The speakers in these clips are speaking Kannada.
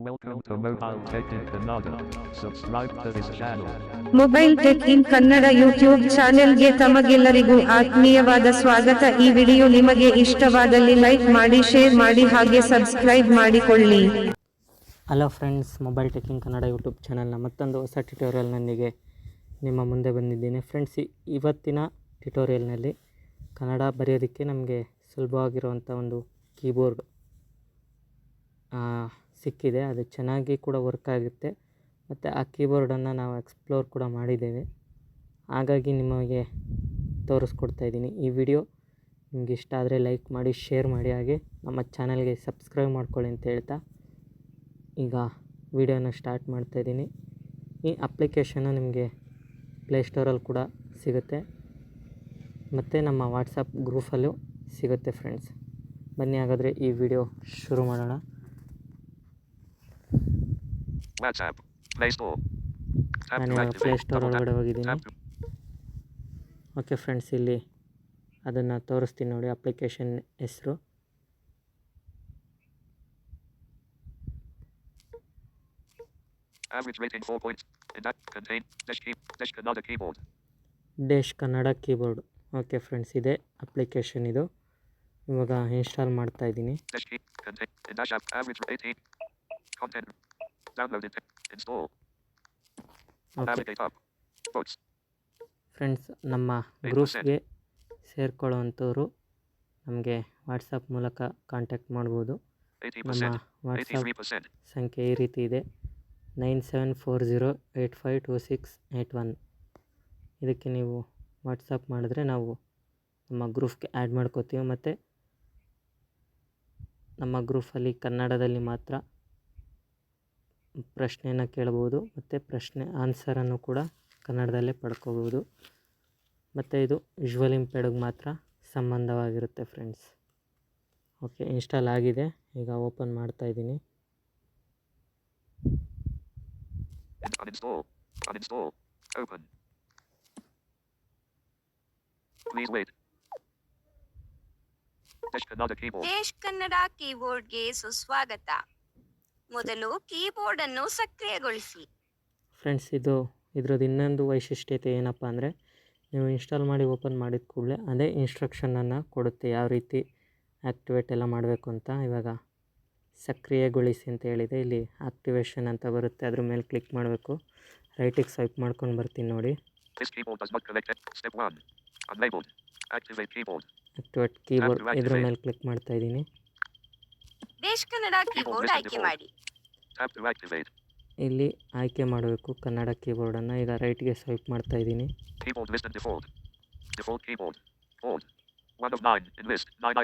Welcome to Mobile Tech in Kannada. Subscribe to this channel. Mobile tech in Kannada YouTube ಚಾನೆಲ್ಗೆ ತಮಗೆಲ್ಲರಿಗೂ ಆತ್ಮೀಯವಾದ ಸ್ವಾಗತ ಈ ವಿಡಿಯೋ ನಿಮಗೆ ಇಷ್ಟವಾದಲ್ಲಿ ಲೈಕ್ ಮಾಡಿ ಶೇರ್ ಮಾಡಿ ಹಾಗೆ ಸಬ್ಸ್ಕ್ರೈಬ್ ಮಾಡಿಕೊಳ್ಳಿ hello friends mobile tech in Kannada YouTube ಚಾನೆಲ್ನ ಮತ್ತೊಂದು ಹೊಸ ಟ್ಯುಟೋರಿಯಲ್ನೊಂದಿಗೆ ನಿಮ್ಮ ಮುಂದೆ ಬಂದಿದ್ದೀನಿ ಫ್ರೆಂಡ್ಸ್ ಇವತ್ತಿನ ಟ್ಯುಟೋರಿಯಲ್ನಲ್ಲಿ ಕನ್ನಡ ಬರೆಯೋದಕ್ಕೆ ನಮಗೆ ಸುಲಭವಾಗಿರುವಂಥ ಒಂದು ಕೀಬೋರ್ಡ್ ಸಿಕ್ಕಿದೆ, ಅದು ಚೆನ್ನಾಗಿ ಕೂಡ ವರ್ಕ್ ಆಗುತ್ತೆ. ಮತ್ತು ಆ ಕೀಬೋರ್ಡನ್ನು ನಾವು ಎಕ್ಸ್ಪ್ಲೋರ್ ಕೂಡ ಮಾಡಿದ್ದೇವೆ. ಹಾಗಾಗಿ ನಿಮಗೆ ತೋರಿಸ್ಕೊಡ್ತಾ ಇದ್ದೀನಿ ಈ ವಿಡಿಯೋ ನಿಮ್ಗೆ ಇಷ್ಟ ಆದರೆ ಲೈಕ್ ಮಾಡಿ ಶೇರ್ ಮಾಡಿ, ಹಾಗೆ ನಮ್ಮ ಚಾನಲ್ಗೆ ಸಬ್ಸ್ಕ್ರೈಬ್ ಮಾಡ್ಕೊಳ್ಳಿ ಅಂತ ಹೇಳ್ತಾ ಈಗ ವಿಡಿಯೋನ ಸ್ಟಾರ್ಟ್ ಮಾಡ್ತಾ ಇದ್ದೀನಿ. ಈ ಅಪ್ಲಿಕೇಶನ್ನು ನಿಮಗೆ ಪ್ಲೇಸ್ಟೋರಲ್ಲಿ ಕೂಡ ಸಿಗುತ್ತೆ. ಮತ್ತು ನಮ್ಮ ವಾಟ್ಸಪ್ ಗ್ರೂಫಲ್ಲೂ ಸಿಗುತ್ತೆ ಫ್ರೆಂಡ್ಸ್ ಬನ್ನಿ ಹಾಗಾದರೆ ಈ ವಿಡಿಯೋ ಶುರು ಮಾಡೋಣ WhatsApp. Play Store. Tap ನಾನು. Play store. ಒಳಗಡೆ ಹೋಗಿದ್ದೀನಿ. ಓಕೆ ಫ್ರೆಂಡ್ಸ್ ಇಲ್ಲಿ ಅದನ್ನು ತೋರಿಸ್ತೀನಿ ನೋಡಿ ಅಪ್ಲಿಕೇಶನ್ ಹೆಸರು. Average rating 4 points. In that contain dash Kannada keyboard. Dash Kannada keyboard okay friends ಇದೆ ಅಪ್ಲಿಕೇಶನ್ ಇದು. ಇವಾಗ ಇನ್ಸ್ಟಾಲ್ ಮಾಡ್ತಾ ಇದ್ದೀನಿ. Dash key contain in dash app average 18. Content. Downloaded. Install. Navigate up. Friends ನಮ್ಮ ಗ್ರೂಪ್ಗೆ ಸೇರ್ಕೊಳ್ಳೋವಂಥವ್ರು ನಮಗೆ ವಾಟ್ಸಪ್ ಮೂಲಕ ಕಾಂಟ್ಯಾಕ್ಟ್ ಮಾಡ್ಬೋದು ನಮ್ಮ ವಾಟ್ಸಪ್ ಸಂಖ್ಯೆ ಈ ರೀತಿ ಇದೆ nine seven four zero eight five two six eight one ಇದಕ್ಕೆ ನೀವು ವಾಟ್ಸಪ್ ಮಾಡಿದ್ರೆ ನಾವು ನಮ್ಮ ಗ್ರೂಫ್ಗೆ ಆ್ಯಡ್ ಮಾಡ್ಕೋತೀವಿ ಮತ್ತು ನಮ್ಮ ಗ್ರೂಫಲ್ಲಿ ಕನ್ನಡದಲ್ಲಿ ಮಾತ್ರ ಪ್ರಶ್ನೆಯನ್ನು ಕೇಳಬಹುದು ಮತ್ತು ಪ್ರಶ್ನೆ ಆನ್ಸರನ್ನು ಕೂಡ ಕನ್ನಡದಲ್ಲೇ ಪಡ್ಕೋಬೋದು. ಮತ್ತು ಇದು ವಿಜುವಲ್ ಇಂಪೇರ್ಡ್ಗೆ ಮಾತ್ರ ಸಂಬಂಧವಾಗಿರುತ್ತೆ ಫ್ರೆಂಡ್ಸ್ ಓಕೆ ಇನ್ಸ್ಟಾಲ್ ಆಗಿದೆ. ಈಗ ಓಪನ್ ಮಾಡ್ತಾ ಇದ್ದೀನಿ. ದೇಶ್ ಕನ್ನಡ ಕೀಬೋರ್ಡ್ಗೆ ಸುಸ್ವಾಗತ. ಮೊದಲು ಕೀಬೋರ್ಡ್ ಅನ್ನು ಸಕ್ರಿಯಗೊಳಿಸಿ ಫ್ರೆಂಡ್ಸ್ ಇದು ಇದ್ರದ್ದು ಇನ್ನೊಂದು ವೈಶಿಷ್ಟ್ಯತೆ ಏನಪ್ಪ ಅಂದರೆ ನೀವು ಇನ್ಸ್ಟಾಲ್ ಮಾಡಿ ಓಪನ್ ಮಾಡಿದ ಕೂಡಲೇ ಅದೇ ಇನ್ಸ್ಟ್ರಕ್ಷನನ್ನು ಕೊಡುತ್ತೆ ಯಾವ ರೀತಿ ಆ್ಯಕ್ಟಿವೇಟ್ ಎಲ್ಲ ಮಾಡಬೇಕು ಅಂತ ಇವಾಗ ಸಕ್ರಿಯಗೊಳಿಸಿ ಅಂತ ಹೇಳಿದೆ ಇಲ್ಲಿ ಆಕ್ಟಿವೇಶನ್ ಅಂತ ಬರುತ್ತೆ ಅದ್ರ ಮೇಲೆ ಕ್ಲಿಕ್ ಮಾಡಬೇಕು ರೈಟಿಗೆ ಸ್ವೈಪ್ ಮಾಡ್ಕೊಂಡು ಬರ್ತೀನಿ ನೋಡಿ This keyboard does not collect it. Step 1. Unlabeled. Activate keyboard. Activate keyboard ಇದ್ರ ಮೇಲೆ ಕ್ಲಿಕ್ ಮಾಡ್ತಾ ಇದ್ದೀನಿ ದೇಶ್ ಕನ್ನಡ ಆಯ್ಕೆ ಮಾಡಿ. ಇಲ್ಲಿ ಆಯ್ಕೆ ಮಾಡಬೇಕು ಕನ್ನಡ ಕೀಬೋರ್ಡ್ ಅನ್ನ ಈಗ ರೈಟ್ಗೆ ಸ್ವೈಪ್ ಮಾಡ್ತಾ ಇದ್ದೀನಿ. Keyboard list default default keyboard hold 1 of 9 in list 9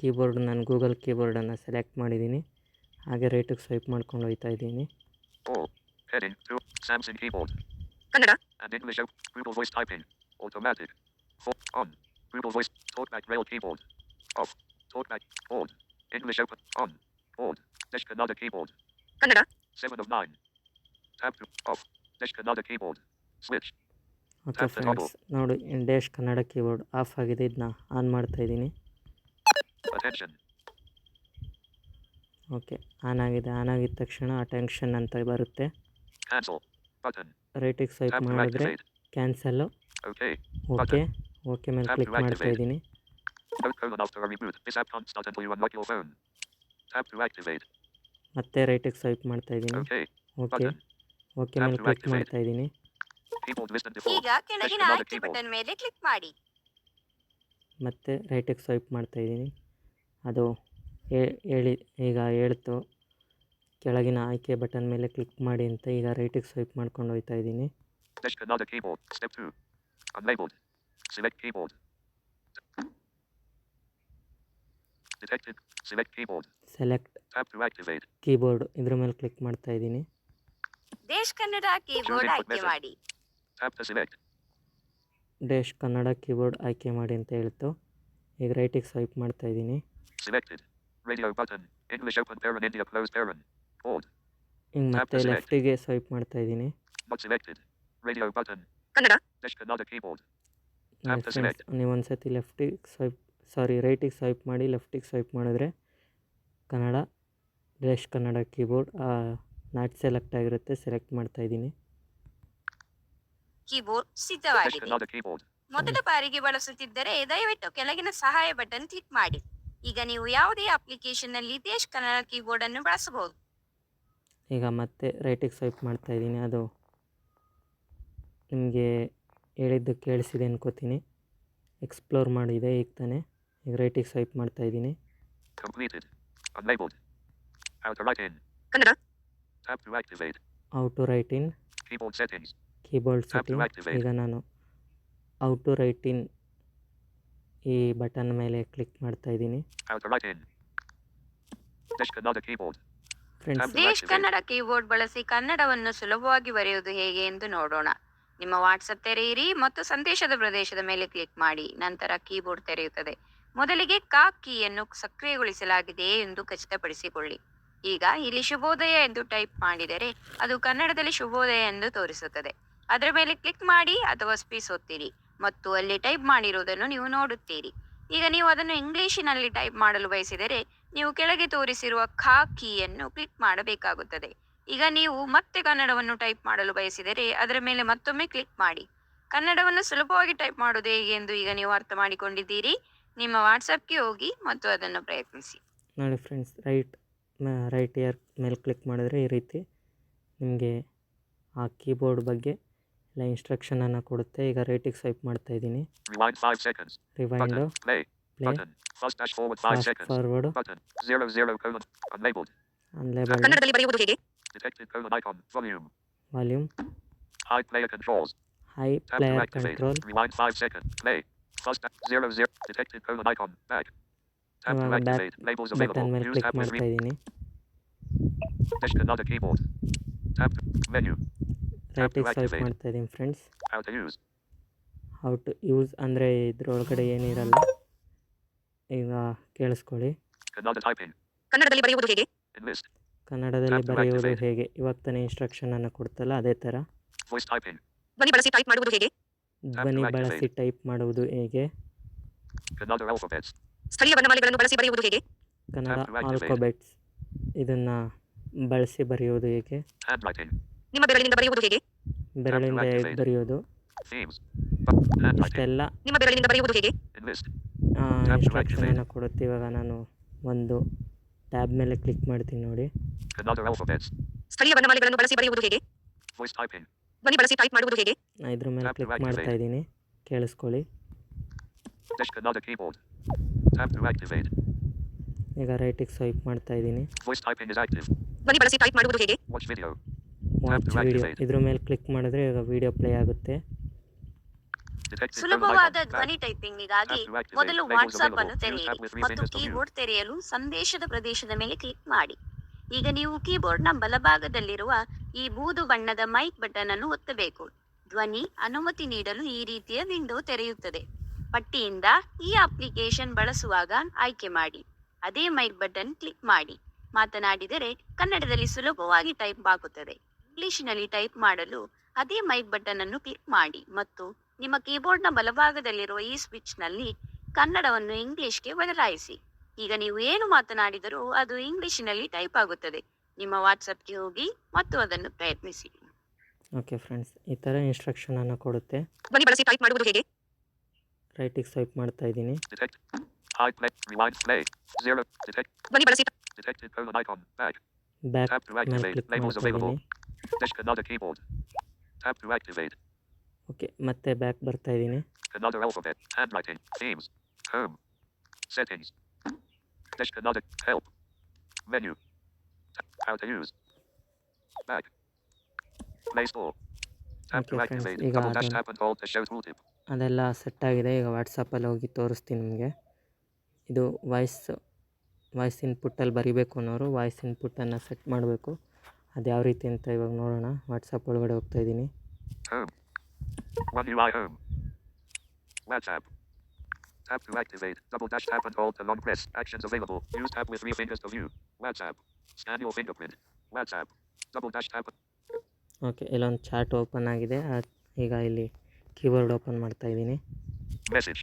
keyboard ನಾನು ಗೂಗಲ್ ಕೀಬೋರ್ಡ್ ಅನ್ನು ಸೆಲೆಕ್ಟ್ ಮಾಡಿದ್ದೀನಿ. ಹಾಗೆ ರೈಟಿಗೆ ಸ್ವೈಪ್ ಮಾಡ್ಕೊಂಡು ಹೋಗ್ತಾ ಇದ್ದೀನಿ. Heading to Samsung keyboard Kannada. And English Google voice typing automatic for on Google voice talk back rail keyboard off Talkback. On. English open. On. On. Dash another keyboard. Canada. Seven of nine. Tap to. Off. Dash another keyboard. Switch. Okay Tap the toggle. Friends ನೋಡಿ ಡ್ಯಾಶ್ ಕನ್ನಡ ಕೀಬೋರ್ಡ್ ಆಫ್ ಆಗಿದೆ ಇದನ್ನ ಆನ್ ಮಾಡ್ತಾ ಇದ್ದೀನಿ Attention. ಓಕೆ ಆನ್ ಆಗಿದೆ ಆನ್ ಆಗಿದ ತಕ್ಷಣ ಅಟೆನ್ಷನ್ ಅಂತ ಬರುತ್ತೆ Cancel. Button. ರೈಟಿಗೆ ಸ್ವೈಪ್ Tap to ಮಾಡಿದ್ರೆ. Cancel Okay. ಓಕೆ ಓಕೆ ಮೇಲೆ Tap to ಕ್ಲಿಕ್ ಮಾಡ್ತಾ activate. ಇದ್ದೀನಿ ಮತ್ತೆ ರೈಟ್ ಸ್ವೈಪ್ ಮಾಡ್ತಾ ಇದ್ದೀನಿ ಓಕೆ ಓಕೆ ನಾನು ಕ್ಲಿಕ್ ಮಾಡ್ತಾ ಇದ್ದೀನಿ ಈಗ ಕೆಳಗಿನ ಆಯ್ಕೆ ಬಟನ್ ಮೇಲೆ ಕ್ಲಿಕ್ ಮಾಡಿ. ಮತ್ತೆ ರೈಟ್ ಸ್ವೈಪ್ ಮಾಡ್ತಾ ಇದ್ದೀನಿ ಅದು ಹೇಳಿ ಈಗ ಹೇಳ್ತು. ಕೆಳಗಿನ ಆಯ್ಕೆ ಬಟನ್ ಮೇಲೆ ಕ್ಲಿಕ್ ಮಾಡಿ ಅಂತ ಈಗ ರೈಟ್ ಸ್ವೈಪ್ ಮಾಡ್ಕೊಂಡು ಹೋಗ್ತಾ ಇದ್ದೀನಿ Detected. Select keyboard. Select. Tap to activate. Keyboard. ಇದ್ರ ಮೇಲೆ ಕ್ಲಿಕ್ ಮಾಡ್ತಾ ಇದ್ದೀನಿ ದೇಶ್ ಕನ್ನಡ ಕೀಬೋರ್ಡ್ ಆಯ್ಕೆ. ಮಾಡಿ Tap to select. ದೇಶ್ ಕನ್ನಡ ಕೀಬೋರ್ಡ್ ಆಯ್ಕೆ ಮಾಡಿ ಅಂತ ಹೇಳ್ತು ಈಗ ರೈಟಿಗೆ ಸ್ವೈಪ್ ಮಾಡ್ತಾ ಇದ್ದೀನಿ Selected. Radio button. English open parent India closed parent. Board. ಈಗ ಮತ್ತೆ. ಲೆಫ್ಟಿಗೆ ಸ್ವೈಪ್ ಮಾಡ್ತಾ ಇದ್ದೀನಿ Not selected. Radio button. Kannada ದೇಶ್ Kannada keyboard. ನೋಡಿ Tap to ಫ್ರೆಂಡ್ಸ್ ನೀವು ಒಂದ್ಸತಿ ಲೆಫ್ಟಿಗೆ ಸ್ವೈಪ್ ಸಾರಿ ರೈಟಿಗೆ ಸ್ವೈಪ್ ಮಾಡಿ ಲೆಫ್ಟಿಗೆ ಸ್ವೈಪ್ ಮಾಡಿದ್ರೆ Kannada dash Kannada keyboard not select ಆಗಿರುತ್ತೆ ಸೆಲೆಕ್ಟ್ ಮಾಡ್ತಾ ಇದ್ದೀನಿ. ಕೀಬೋರ್ಡ್ ಸಿದ್ಧವಾಗಿದೆ. ಮೊದಲ ಬಾರಿಗೆ ಬಳಸುತ್ತಿದ್ದರೆ ದಯವಿಟ್ಟು ಕೆಳಗಿನ ಸಹಾಯ ಬಟನ್ ಕ್ಲಿಕ್ ಮಾಡಿ. ಈಗ ನೀವು ಯಾವುದೇ ಅಪ್ಲಿಕೇಶನ್ನಲ್ಲಿ ದೇಶ್ ಕನ್ನಡ ಕೀಬೋರ್ಡ್ ಅನ್ನು ಬಳಸಬಹುದು. ಈಗ ಮತ್ತೆ ರೈಟಿಗೆ ಸ್ವೈಪ್ ಮಾಡ್ತಾ ಇದ್ದೀನಿ. ಅದು ನಿಮಗೆ ಹೇಳಿದ್ದು ಕೇಳಿಸಿದೆ ಅನ್ಕೋತೀನಿ. ಎಕ್ಸ್ಪ್ಲೋರ್ ಮಾಡಿದೆ ಈಗ ತಾನೇ. ಈಗ ರೈಟಿಗೆ swipe write in. Kannada. Tap to activate. How to write in. Keyboard setting. ಈಗ ನಾನು ಔಟ್ ಟು ರೈಟ್ ಇನ್ ಈ ಬಟನ್ ಮೇಲೆ ಕ್ಲಿಕ್ ಮಾಡ್ತಾ ಇದ್ದೀನಿ. ದೇಶ್ ಕನ್ನಡ ಕೀಬೋರ್ಡ್ ಬಳಸಿ ಕನ್ನಡವನ್ನು ಸುಲಭವಾಗಿ ಬರೆಯುವುದು ಹೇಗೆ ಎಂದು ನೋಡೋಣ. ನಿಮ್ಮ ವಾಟ್ಸಪ್ ತೆರೆಯಿರಿ ಮತ್ತು ಸಂದೇಶದ ಪ್ರದೇಶದ ಮೇಲೆ ಕ್ಲಿಕ್ ಮಾಡಿ. ನಂತರ ಕೀಬೋರ್ಡ್ ತೆರೆಯುತ್ತದೆ. ಮೊದಲಿಗೆ ಕಾ ಕೀಯನ್ನು ಸಕ್ರಿಯಗೊಳಿಸಲಾಗಿದೆ ಎಂದು ಖಚಿತಪಡಿಸಿಕೊಳ್ಳಿ. ಈಗ ಇಲ್ಲಿ ಶುಭೋದಯ ಎಂದು ಟೈಪ್ ಮಾಡಿದರೆ ಅದು ಕನ್ನಡದಲ್ಲಿ ಶುಭೋದಯ ಎಂದು ತೋರಿಸುತ್ತದೆ. ಅದರ ಮೇಲೆ ಕ್ಲಿಕ್ ಮಾಡಿ ಅಥವಾ ಸ್ಪೀಸ್ ಒತ್ತಿರಿ ಮತ್ತು ಅಲ್ಲಿ ಟೈಪ್ ಮಾಡಿರುವುದನ್ನು ನೀವು ನೋಡುತ್ತೀರಿ. ಈಗ ನೀವು ಅದನ್ನು ಇಂಗ್ಲಿಶಿನಲ್ಲಿ ಟೈಪ್ ಮಾಡಲು ಬಯಸಿದರೆ ನೀವು ಕೆಳಗೆ ತೋರಿಸಿರುವ ಖಾ ಕೀಯನ್ನು ಕ್ಲಿಕ್ ಮಾಡಬೇಕಾಗುತ್ತದೆ. ಈಗ ನೀವು ಮತ್ತೆ ಕನ್ನಡವನ್ನು ಟೈಪ್ ಮಾಡಲು ಬಯಸಿದರೆ ಅದರ ಮೇಲೆ ಮತ್ತೊಮ್ಮೆ ಕ್ಲಿಕ್ ಮಾಡಿ. ಕನ್ನಡವನ್ನು ಸುಲಭವಾಗಿ ಟೈಪ್ ಮಾಡುವುದು ಹೇಗೆ ಎಂದು ಈಗ ನೀವು ಅರ್ಥ ಮಾಡಿಕೊಂಡಿದ್ದೀರಿ. ನಿಮ್ಮ ವಾಟ್ಸಪ್ಗೆ ಹೋಗಿ ಮತ್ತು ಅದನ್ನು ಪ್ರಯತ್ನಿಸಿ ನೋಡಿ ಫ್ರೆಂಡ್ಸ್ ರೈಟ್ ರೈಟ್ ಇಯರ್ ಮೇಲೆ ಕ್ಲಿಕ್ ಮಾಡಿದ್ರೆ ಈ ರೀತಿ ನಿಮಗೆ ಆ ಕೀಬೋರ್ಡ್ ಬಗ್ಗೆ ಎಲ್ಲ ಇನ್ಸ್ಟ್ರಕ್ಷನನ್ನು ಕೊಡುತ್ತೆ ಈಗ ರೈಟಿಗೆ ಸ್ವೈಪ್ ಮಾಡ್ತಾ ಇದ್ದೀನಿ 5 seconds. Rewind forward Play. Play forward Fast dash forward 5 fast seconds. Forward Button. 0 0 colon. Unlabeled. Unlabel ಕನ್ನಡದಲ್ಲಿ ಬರೆಯುವುದು ಹೇಗೆ Detected colon icon. Volume. Volume. High player. Control Rewind 5 seconds. Play. Fast dash 0 0. Detected colon icon. Back. Tap to activate. Labels available. Use tab with re- ಮಾಡ್ತಾಯಿದ್ದೀನಿ Dash Kannada keyboard. Tap menu. activate. ಮಾಡ್ತಾಯಿದ್ದೀನಿ friends How to use. How to use ಅಂದರೆ ಇದ್ರೊಳಗಡೆ ಏನಿರಲ್ಲ ಈಗ ಕೇಳಿಸ್ಕೊಳ್ಳಿ. ಕನ್ನಡದಲ್ಲಿ ಬರೆಯುವುದು ಹೇಗೆ Enlist. ಕನ್ನಡದಲ್ಲಿ Tap ಬರೆಯುವುದು ಹೇಗೆ ಇವಾಗ ತಾನೇ ಇನ್ಸ್ಟ್ರಕ್ಷನನ್ನು ಕೊಡ್ತಲ್ಲ ಅದೇ ತರ. ಧ್ವನಿ ಬಳಸಿ ಟೈಪ್ ಮಾಡುವುದು ಹೇಗೆ ಧ್ವನಿ. ಬಳಸಿ ಟೈಪ್ ಮಾಡುವುದು ಹೇಗೆ. ಸ್ಥಳೀಯ ವರ್ಣಮಾಲೆಗಳನ್ನು ಬಳಸಿ ಬರೆಯುವುದು ಹೇಗೆ? ಕನ್ನಡ. ಆಲ್ಫಾಬೆಟ್ಸ್ ಇದನ್ನ ಬಳಸಿ ಬರೆಯುವುದು ಹೇಗೆ? ನಿಮ್ಮ ಬೆರಳಿನಿಂದ ಬರೆಯುವುದು ಹೇಗೆ? ಬೆರಳಿಂದ activate. ಬರೆಯೋದು ಇಷ್ಟೆಲ್ಲ. ನಿಮ್ಮ ಬೆರಳಿನಿಂದ ಬರೆಯುವುದು ಹೇಗೆ? ಇನ್ಸ್ಟ್ರಕ್ಷನ್ ಅನ್ನು ಕೊಡುತ್ತೆ. ಇವಾಗ ನಾನು ಒಂದು ಟ್ಯಾಬ್ ಮೇಲೆ ಕ್ಲಿಕ್ ಮಾಡ್ತೀನಿ ನೋಡಿ. ಸ್ಥಳೀಯ ವರ್ಣಮಾಲೆಗಳನ್ನು ಬಳಸಿ ಬರೆಯುವುದು ಹೇಗೆ. ಬನ್ನಿ ಬಳಸಿ ಟೈಪ್ ಮಾಡುವುದು ಹೇಗೆ? ನಾನು ಇದರ ಮೇಲೆ ಕ್ಲಿಕ್ ಮಾಡ್ತಾ ಇದೀನಿ. ಕೇಳಿಸ್ಕೊಳ್ಳಿ. Stick on keyboard tap to activate ಈಗ ರೈಟ್ ಕ್ಲಿಕ್ ಸ್ವೈಪ್ ಮಾಡ್ತಾ ಇದೀನಿ. ವಾಯ್ಸ್ ಟೈಪಿಂಗ್ ಇಸ್ ಆಕ್ಟಿವ್ ಬನ್ನಿ ಬಳಸಿ ಟೈಪ್ ಮಾಡುವುದು ಹೇಗೆ? ವಾಚ್ ವಿಡಿಯೋ ವಾಚ್ ವಿಡಿಯೋ ಇದರ ಮೇಲೆ ಕ್ಲಿಕ್ ಮಾಡಿದ್ರೆ ಈಗ ವಿಡಿಯೋ ಪ್ಲೇ ಆಗುತ್ತೆ. ಸುಲಭವಾದ ಧ್ವನಿ ಟೈಪಿಂಗ್ ಮೊದಲು ವಾಟ್ಸಾಪ್ ಅನ್ನು ತೆರೆಯಿರಿ ಮತ್ತು ಕೀಬೋರ್ಡ್ ತೆರೆಯಲು ಸಂದೇಶದ ಪ್ರದೇಶದ ಮೇಲೆ ಕ್ಲಿಕ್ ಮಾಡಿ. ಈಗ ನೀವು ಕೀಬೋರ್ಡ್ನ ಬಲಭಾಗದಲ್ಲಿರುವ ಈ ಬೂದು ಬಣ್ಣದ ಮೈಕ್ ಬಟನ್ ಅನ್ನು ಒತ್ತಬೇಕು. ಧ್ವನಿ ಅನುಮತಿ ನೀಡಲು ಈ ರೀತಿಯ ವಿಂಡೋ ತೆರೆಯುತ್ತದೆ. ಪಟ್ಟಿಯಿಂದ ಈ ಅಪ್ಲಿಕೇಶನ್ ಬಳಸುವಾಗ ಆಯ್ಕೆ ಮಾಡಿ. ಅದೇ ಮೈಕ್ ಬಟನ್ ಕ್ಲಿಕ್ ಮಾಡಿ. ಮಾತನಾಡಿದರೆ ಕನ್ನಡದಲ್ಲಿ ಸುಲಭವಾಗಿ ಟೈಪ್ ಆಗುತ್ತದೆ. ಇಂಗ್ಲಿಷಿನಲ್ಲಿ ಟೈಪ್ ಮಾಡಲು ಅದೇ ಮೈಕ್ ಬಟನ್ ಅನ್ನು ಕ್ಲಿಕ್ ಮಾಡಿ ಮತ್ತು ನಿಮ್ಮ ಕೀಬೋರ್ಡ್ನ ಬಲಭಾಗದಲ್ಲಿರುವ ಈ ಸ್ವಿಚ್ನಲ್ಲಿ ಕನ್ನಡವನ್ನು ಇಂಗ್ಲಿಷ್ಗೆ ಬದಲಾಯಿಸಿ. ಈಗ ನೀವು ಏನು ಮಾತನಾಡಿದರೂ ಅದು ಇಂಗ್ಲಿಷಿನಲ್ಲಿ ಟೈಪ್ ಆಗುತ್ತದೆ. ನಿಮ್ಮ ವಾಟ್ಸಾಪ್ ಹೋಗಿ ಮತ್ತು ಅದನ್ನು ಪ್ರಯತ್ನಿಸಿ. ಓಕೆ ಫ್ರೆಂಡ್ಸ್ ಈ ಥರ ಇನ್ಸ್ಟ್ರಕ್ಷನ್ ಅನ್ನು ಕೊಡುತ್ತೆ. ಬನ್ನಿ ಬನ್ನಿ ಟೈಪ್ ಮಾಡುವುದು ಹೇಗೆ? ರೈಟ್ ಟೈಪ್ ಸ್ವೈಪ್ ಮಾಡುತ್ತಾ ಇದೀನಿ ಬನ್ನಿ ಬನ್ನಿ ಬ್ಯಾಕ್ ಓಕೆ ಮತ್ತೆ ಬ್ಯಾಕ್ ಬರ್ತಾ ಇದ್ದೀನಿ. My themes Dash Kannada. Help. Menu. How to use. Back. Play Store. Tap to activate. Double dash tap and hold to show tooltip. ಅದೆಲ್ಲ ಸೆಟ್ ಆಗಿದೆ ಈಗ ವಾಟ್ಸಪ್ಪಲ್ಲಿ ಹೋಗಿ ತೋರಿಸ್ತೀನಿ ನಿಮಗೆ ಇದು ವಾಯ್ಸ್ ವಾಯ್ಸ್ ಇನ್ಪುಟ್ಟಲ್ಲಿ ಬರಿಬೇಕು ಅನ್ನೋರು ವಾಯ್ಸ್ ಇನ್ಪುಟ್ಟನ್ನು ಸೆಟ್ ಮಾಡಬೇಕು ಅದು ಯಾವ ರೀತಿ ಅಂತ ಇವಾಗ ನೋಡೋಣ ವಾಟ್ಸಪ್ ಒಳಗಡೆ ಹೋಗ್ತಾ ಇದ್ದೀನಿ. One UI Home. WhatsApp. Tap to activate. Double dash tap and hold to long press. Actions available. Use tap with three fingers to view. WhatsApp. Scan your fingerprint. WhatsApp. Double dash tap. Okay ಇಲ್ಲೊಂದು ಚಾಟ್ ಓಪನ್ ಆಗಿದೆ ಈಗ ಇಲ್ಲಿ ಕೀಬೋರ್ಡ್ ಓಪನ್ ಮಾಡ್ತಾ ಇದ್ದೀನಿ Message.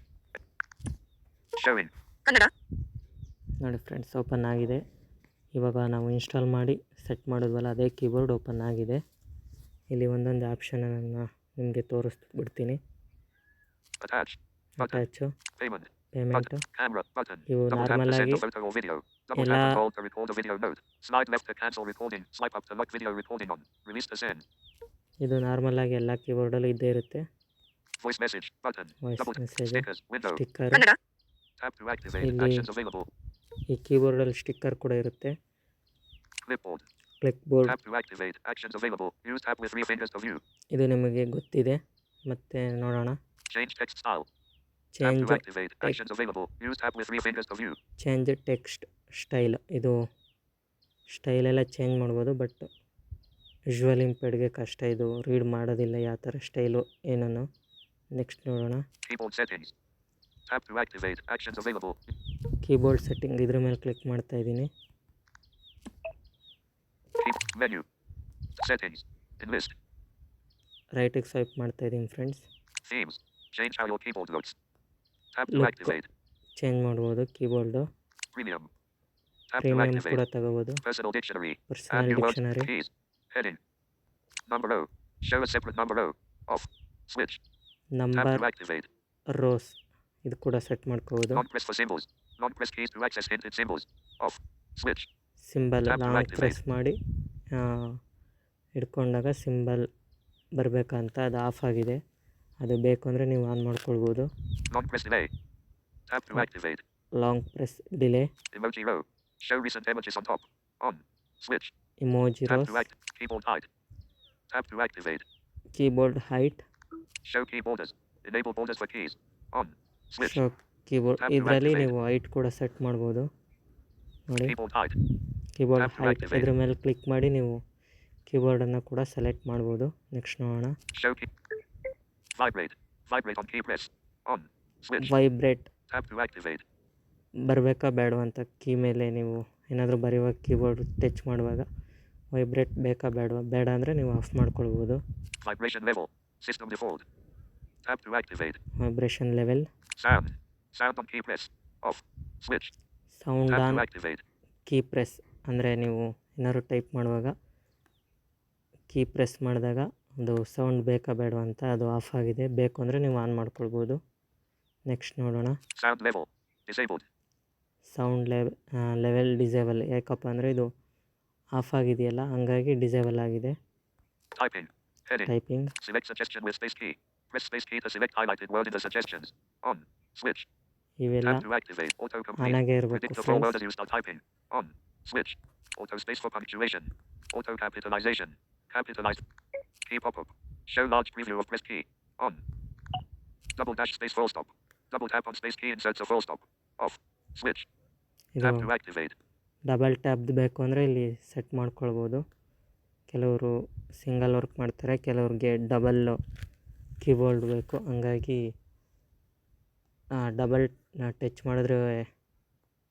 Showing. ಕನ್ನಡ ನೋಡಿ ಫ್ರೆಂಡ್ಸ್ ಓಪನ್ ಆಗಿದೆ ಇವಾಗ ನಾವು ಇನ್ಸ್ಟಾಲ್ ಮಾಡಿ ಸೆಟ್ ಮಾಡಿದ್ವಲ್ಲ ಅದೇ ಕೀಬೋರ್ಡ್ ಓಪನ್ ಆಗಿದೆ ಇಲ್ಲಿ ಒಂದೊಂದು ಆಪ್ಷನನ್ನು ನಿಮಗೆ ತೋರಿಸ್ಬಿಡ್ತೀನಿ ಕಟ್ಟಾಚು ಪೇಮೆಂಟ್ ಕ್ಯಾಮೆರಾ ಬಟನ್ ಇವು ನಾರ್ಮಲ್ ಆಗಿ ಎಲ್ಲಾ slide left cancel recording swipe up to like video recording on release this ಇದು ನಾರ್ಮಲ್ ಆಗಿ ಎಲ್ಲಾ ಕೀಬೋರ್ಡ್ ಅಲ್ಲಿ ಇದ್ದೇ ಇರುತ್ತೆ. Voice message button double window sticker tap to actions available ಈ ಕೀಬೋರ್ಡ್ ಅಲ್ಲಿ ಸ್ಟಿಕ್ಕರ್ ಕೂಡ ಇರುತ್ತೆ. Clipboard clipboard tap to activate actions available use tap with 3 fingers to view ಇದು ನಿಮಗೆ ಗೊತ್ತಿದೆ. ಮತ್ತೆ ನೋಡೋಣ. Change text change change text style ಇದು ಸ್ಟೈಲೆಲ್ಲ ಚೇಂಜ್ ಮಾಡ್ಬೋದು ಬಟ್ ಯೂಶ್ವಲ್ ಇಂಪೆಡ್ಗೆ ಕಷ್ಟ. ಇದು ರೀಡ್ ಮಾಡೋದಿಲ್ಲ ಯಾವ ಥರ ಸ್ಟೈಲು ಏನನ ನೆಕ್ಸ್ಟ್ ನೋಡೋಣ. ಕೀಬೋರ್ಡ್ ಸೆಟ್ಟಿಂಗ್ ಇದ್ರ ಮೇಲೆ ಕ್ಲಿಕ್ ಮಾಡ್ತಾ ಇದ್ದೀನಿ. ವ್ಯಾಲ್ಯೂ ಇದೀ ರೈಟ್ ಎಕ್ಸ್ ಮಾಡ್ತಾ ಇದ್ದೀನಿ ಫ್ರೆಂಡ್ಸ್ ಜೈ ಚಾಲು ಕೀಬೋ ಚೇಂಜ್ ಮಾಡ್ಬೋದು ಕೀಬೋರ್ಡು ಪ್ರೀಮಿಯಂ ಕೂಡ ತಗೋಬೋದು. Personal dictionary personal dictionary number row off switch rows ಇದು ಕೂಡ ಸೆಟ್ ಮಾಡ್ಕೋಬಹುದು not press for not off switch symbol long press ಮಾಡಿ. ಹಿಡ್ಕೊಂಡಾಗ ಸಿಂಬಲ್ ಬರಬೇಕಂತ ಅದು ಆಫ್ ಆಗಿದೆ. ಅದು ಬೇಕು ಅಂದರೆ ನೀವು ಆನ್ ಮಾಡ್ಕೊಳ್ಬೋದು Oh. Long press delay Show recent images on top. On. Switch. Emoji Tap to act. Keyboard height. Tap to activate. Keyboard height Show key borders. Enable borders for keys. On. Switch. Show keyboard ಇದರಲ್ಲಿ. ನೀವು ಹೈಟ್ ಕೂಡ ಸೆಟ್ ಮಾಡ್ಬೋದು ನೋಡಿ Keyboard height. Keyboard height. ಇದ್ರ ಮೇಲೆ ಕ್ಲಿಕ್ ಮಾಡಿ ನೀವು ಕೀಬೋರ್ಡನ್ನು ಕೂಡ ಸೆಲೆಕ್ಟ್ ಮಾಡ್ಬೋದು ನೆಕ್ಸ್ಟ್ ನೋಡೋಣ. Vibrate. Vibrate on key press. On. Switch. Vibrate Tap to activate. ಬರಬೇಕಾ ಬೇಡವಾ ಅಂತ ಕೀ ಮೇಲೆ ನೀವು ಏನಾದರೂ ಬರೆಯುವಾಗ ಕೀಬೋರ್ಡ್ ಟಚ್ ಮಾಡುವಾಗ ವೈಬ್ರೇಟ್ ಬೇಕಾ ಬೇಡವಾ ಬೇಡ ಅಂದರೆ ನೀವು ಆಫ್ ಮಾಡ್ಕೊಳ್ಬೋದು Vibration level. System default. Tap to activate. Vibration level Sound. Sound on key press. Off. Switch. Sound on activate. Key press ಅಂದರೆ ನೀವು ಏನಾದರೂ ಟೈಪ್ ಮಾಡುವಾಗ ಕೀ ಪ್ರೆಸ್ ಮಾಡಿದಾಗ ಇದು ಸೌಂಡ್ ಬೇಕಾ ಬೇಡ ಅಂತ ಅದು ಆಫ್ ಆಗಿದೆ. ಬೇಕು ಅಂದರೆ ನೀವು ಆನ್ ಮಾಡಿಕೊಳ್ಬೋದು. ನೆಕ್ಸ್ಟ್ ನೋಡೋಣ. ಡಿಸೇಬೌದು ಸೌಂಡ್ ಲೆವೆಲ್ ಲೆವೆಲ್ ಡಿಸೇವಲ್ ಯಾಕಪ್ಪ ಅಂದರೆ ಇದು ಆಫ್ ಆಗಿದೆಯಲ್ಲ ಹಾಗಾಗಿ ಡಿಸೇಬಲ್ ಆಗಿದೆ. ಟೈಪಿಂಗ್ ಸರಿ ಐ ಪಿಂ ಸಿವೆಕ್ ಸಜೆಕ್ಷನ್ ಬೆಸ್ ಐ ಟಿ ಬ್ಸ್ ಬೈಕ್ ಟ್ರೀ ಸಿವೆಕ್ ಆಲ್ಡ್ ಆಗ್ತೈತಿ ಬೌಲ್ ದ ಸಜೆಕ್ಷನ್ಸ್ ಓಮ್ ವೆಜ್ ಇವೆಲ್ಲ ಫೈನಾಗೆ ಇರಬೇಕು ಓಮ್ ವೆಜ್ ಓಟ್ ಆಫ್ ಫೋಕ ಜುವೇಷನ್ ಓತ್ ಆಫ್ ಆಫ್ ಇತ್ತು Key pop up. Show large preview of press key. On. Double dash space full stop. Double tap on space key inserts a full stop. Off. Switch. Tap to activate. Double ಟ್ಯಾಬ್ದು ಬೇಕು ಅಂದರೆ ಇಲ್ಲಿ ಸೆಟ್ ಮಾಡ್ಕೊಳ್ಬೋದು ಕೆಲವರು ಸಿಂಗಲ್ ವರ್ಕ್ ಮಾಡ್ತಾರೆ ಕೆಲವ್ರಿಗೆ ಡಬಲ್ ಕೀಬೋರ್ಡ್ ಬೇಕು ಹಂಗಾಗಿ ಡಬಲ್ ಟಚ್ ಮಾಡಿದ್ರೆ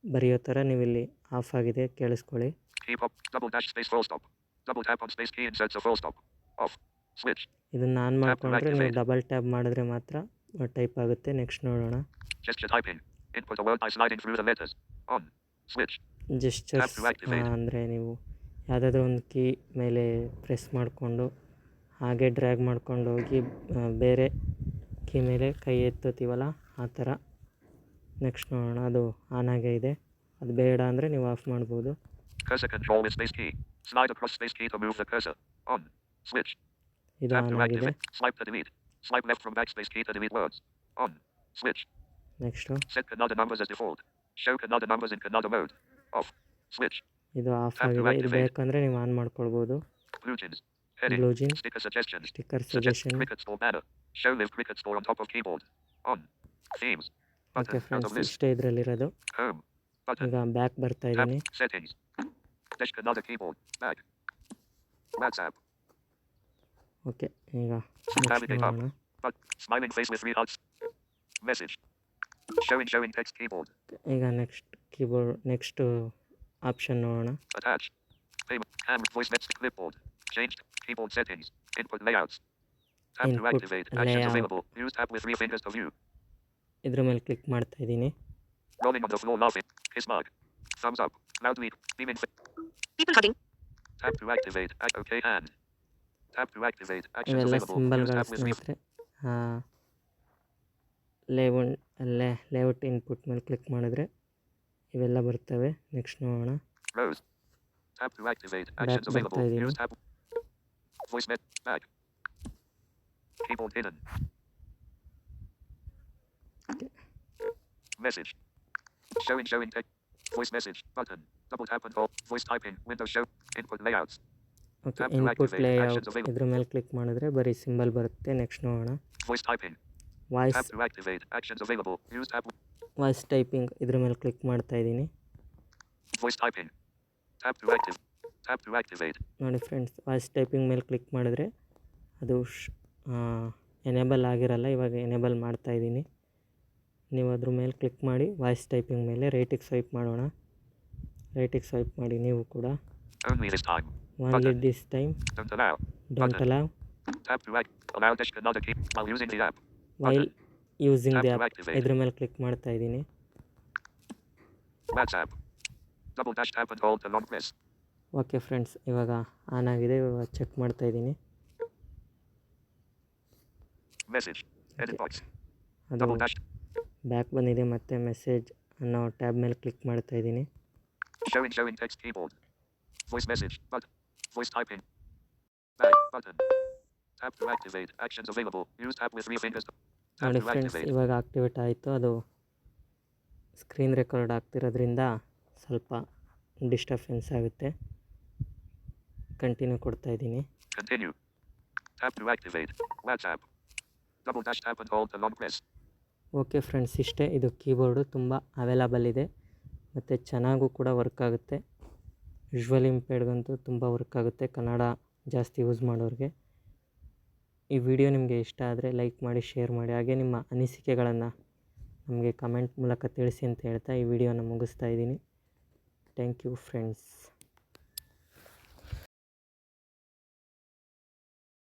ಬರೆಯೋ ಥರ ನೀವು ಇಲ್ಲಿ ಆಫ್ ಆಗಿದೆ ಕೇಳಿಸ್ಕೊಳ್ಳಿ ಇದನ್ನ ಆನ್ ಮಾಡ್ಕೊಂಡ್ರೆ ನೀವು ಡಬಲ್ ಟ್ಯಾಬ್ ಮಾಡಿದ್ರೆ ಮಾತ್ರ ಟೈಪ್ ಆಗುತ್ತೆ. ನೆಕ್ಸ್ಟ್ ನೋಡೋಣ. ಅಂದರೆ ನೀವು ಯಾವುದಾದ್ರೂ ಒಂದು ಕೀ ಮೇಲೆ ಪ್ರೆಸ್ ಮಾಡಿಕೊಂಡು ಹಾಗೆ ಡ್ರ್ಯಾಗ್ ಮಾಡ್ಕೊಂಡು ಹೋಗಿ ಬೇರೆ ಕೀ ಮೇಲೆ ಕೈ ಎತ್ತೀವಲ್ಲ ಆ ಥರ. ನೆಕ್ಸ್ಟ್ ನೋಡೋಣ. ಅದು ಆನ್ ಆಗೇ ಇದೆ. ಅದು ಬೇಡ ಅಂದರೆ ನೀವು ಆಫ್ ಮಾಡ್ಬೋದು. Cursor control with space key. Slide across space key to move the cursor. On. Switch. ಇದು Tap ಆನ್ to ಆಗಿದೆ activate. Swipe to delete. Swipe left from backspace key to delete words. On. Switch. Next Set Kannada numbers as default. Show Kannada numbers in Kannada mode. Off. Switch. ಇದು ಆಫ್ Tap to ಆಗಿದೆ ಇದು activate. ಬೇಕಂದರೆ ನೀವು ಆನ್ ಮಾಡ್ಕೊಳ್ಬೋದು Bluejins. Heading. Bluejins Sticker suggestions. Sticker Suggest suggestion cricket store banner. Show live cricket store on top of keyboard. On. Themes. Okay Button. Out friends of list. ಇಷ್ಟೇ ಇದರಲ್ಲಿರೋದು Home. Button. ಈಗ ಬ್ಯಾಕ್ ಬರ್ತಾ Tab. ಇದ್ದೀನಿ Settings. Dash Kannada keyboard. Back. WhatsApp. Okay ಈಗ Navigate ನೆಕ್ಸ್ಟ್ up. ನೋಡೋಣ But smiling face with three hearts. Message. Showing showing text keyboard. ಈಗ ನೆಕ್ಸ್ಟ್ ಕೀಬೋರ್ಡ್ ನೆಕ್ಸ್ಟ್ ಆಪ್ಷನ್ ನೋಡೋಣ Attach. Payment. Cam voice next clipboard. Changed. Keyboard settings. Input layouts. Tap to Input activate. Actions layout. available. Use tab with three fingers to view. ಇದ್ರ ಮೇಲೆ ಕ್ಲಿಕ್ ಮಾಡ್ತಾ ಇದ್ದೀನಿ Rolling on the floor laughing. Kiss mark. Thumbs up. Loud lead. Beam in. People cutting. Tap to activate. Act OK ಇವೆಲ್ಲ with ಸ್ನೇಹಿತರೆ ಲೇಔಟ್ ಅಲ್ಲೇ ಲೇಔಟ್ ಇನ್ಪುಟ್ ಮೇಲೆ ಕ್ಲಿಕ್ ಮಾಡಿದ್ರೆ ಇವೆಲ್ಲ ಬರ್ತವೆ ನೆಕ್ಸ್ಟ್ ನೋಡೋಣ. Message. Showing showing. Voice message. Button. Double tap and hold. Voice typing. window show. Input layouts. Okay input layout ಇದ್ರ ಮೇಲೆ ಕ್ಲಿಕ್ ಮಾಡಿದ್ರೆ ಬರೀ ಸಿಂಬಲ್ ಬರುತ್ತೆ. ನೆಕ್ಸ್ಟ್ ನೋಡೋಣ. ವಾಯ್ಸ್ ಟೈಪಿಂಗ್ ಇದ್ರ ಮೇಲೆ ಕ್ಲಿಕ್ ಮಾಡ್ತಾ ಇದ್ದೀನಿ. ನೋಡಿ ಫ್ರೆಂಡ್ಸ್ ವಾಯ್ಸ್ ಟೈಪಿಂಗ್ ಮೇಲೆ ಕ್ಲಿಕ್ ಮಾಡಿದ್ರೆ ಅದು ಎನೇಬಲ್ ಆಗಿರಲ್ಲ ಇವಾಗ ಎನೇಬಲ್ ಮಾಡ್ತಾ ಇದ್ದೀನಿ. ನೀವು ಅದ್ರ ಮೇಲೆ ಕ್ಲಿಕ್ ಮಾಡಿ ವಾಯ್ಸ್ ಟೈಪಿಂಗ್ ಮೇಲೆ ರೈಟಿಗೆ ಸ್ವೈಪ್ ಮಾಡೋಣ. ರೈಟಿಗೆ ಸ್ವೈಪ್ ಮಾಡಿ ನೀವು ಕೂಡ. Only this time. Don't allow. Don't Button. allow. Tap to right. Allow dash another key while using the app. Using Tap the to app activate. ಇದ್ರ ಮೇಲೆ ಕ್ಲಿಕ್ ಮಾಡ್ತಾ ಇದ್ದೀನಿ WhatsApp. Double dash tap and hold the long press. Okay friends ಇವಾಗ ಆನ್ ಆಗಿದೆ ಇವಾಗ ಚೆಕ್ ಮಾಡ್ತಾ ಇದ್ದೀನಿ. Edit ಅದು. ಬ್ಯಾಕ್ ಬಂದಿದೆ ಮತ್ತೆ ಮೆಸೇಜ್ ಅನ್ನೋ ಟ್ಯಾಬ್ ಮೇಲೆ ಕ್ಲಿಕ್ ಮಾಡ್ತಾ ಇದ್ದೀನಿ. Voice message. Button. Voice typing. Back button. Tap to activate. Actions available. Use tap with three fingers. ನೋಡಿ ಫ್ರೆಂಡ್ಸ್ ಇವಾಗ ಆಕ್ಟಿವೇಟ್ ಆಯಿತು. ಅದು ಸ್ಕ್ರೀನ್ ರೆಕಾರ್ಡ್ ಆಗ್ತಿರೋದ್ರಿಂದ ಸ್ವಲ್ಪ ಡಿಸ್ಟರ್ಫೆನ್ಸ್ ಆಗುತ್ತೆ. ಕಂಟಿನ್ಯೂ ಕೊಡ್ತಾ ಇದ್ದೀನಿ. Continue tap to activate WhatsApp double dash tap and hold the long press okay friends ಇಷ್ಟೇ. ಇದು ಕೀಬೋರ್ಡ್ ತುಂಬಾ ಅವೈಲೇಬಲ್ ಇದೆ. ಮತ್ತೆ ಚೆನ್ನಾಗೂ ಕೂಡ ವರ್ಕ್ ಆಗುತ್ತೆ. ವಿಶ್ವಲ್ ಇಂಪೇರ್ಡ್ಗಂತೂ ತುಂಬ ವರ್ಕ್ ಆಗುತ್ತೆ. ಕನ್ನಡ ಜಾಸ್ತಿ ಯೂಸ್ ಮಾಡೋರಿಗೆ. ಈ ವಿಡಿಯೋ ನಿಮಗೆ ಇಷ್ಟ ಆದರೆ ಲೈಕ್ ಮಾಡಿ ಶೇರ್ ಮಾಡಿ. ಹಾಗೆ ನಿಮ್ಮ ಅನಿಸಿಕೆಗಳನ್ನು ನಮಗೆ ಕಮೆಂಟ್ ಮೂಲಕ ತಿಳಿಸಿ ಅಂತ ಹೇಳ್ತಾ ಈ ವಿಡಿಯೋನ ಮುಗಿಸ್ತಾ ಇದ್ದೀನಿ. Thank you friends